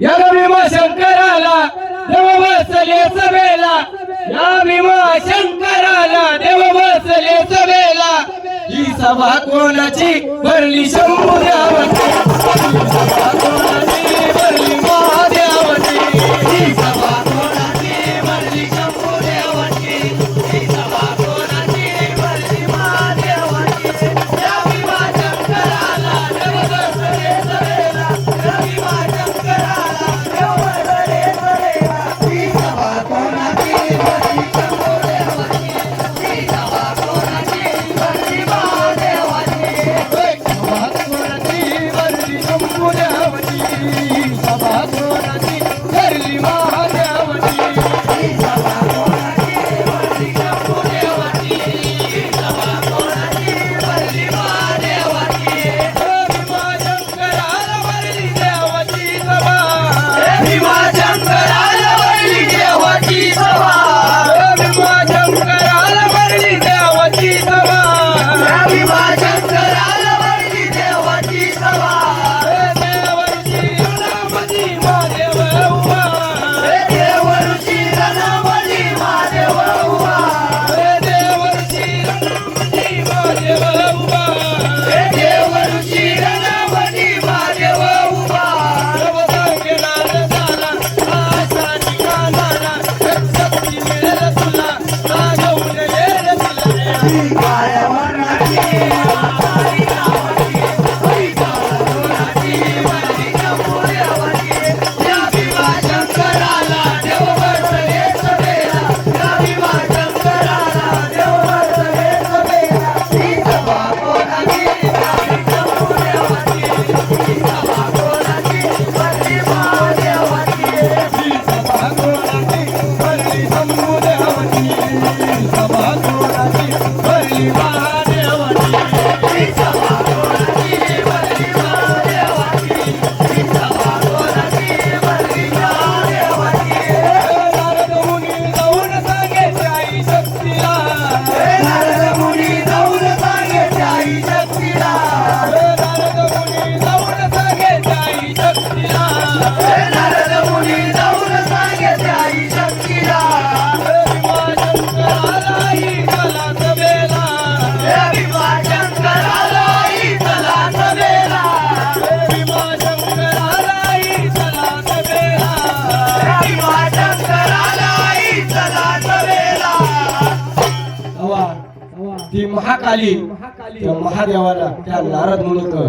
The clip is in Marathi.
या भीमा शंकराला देव बसले सभेला. या भीमा शंकराला देव बसले सभेला. ही सभा कोणाची? भरली शंभू. Ben 人有力量 ती महाकाली. त्या महादेवाला त्या नारद मुनिक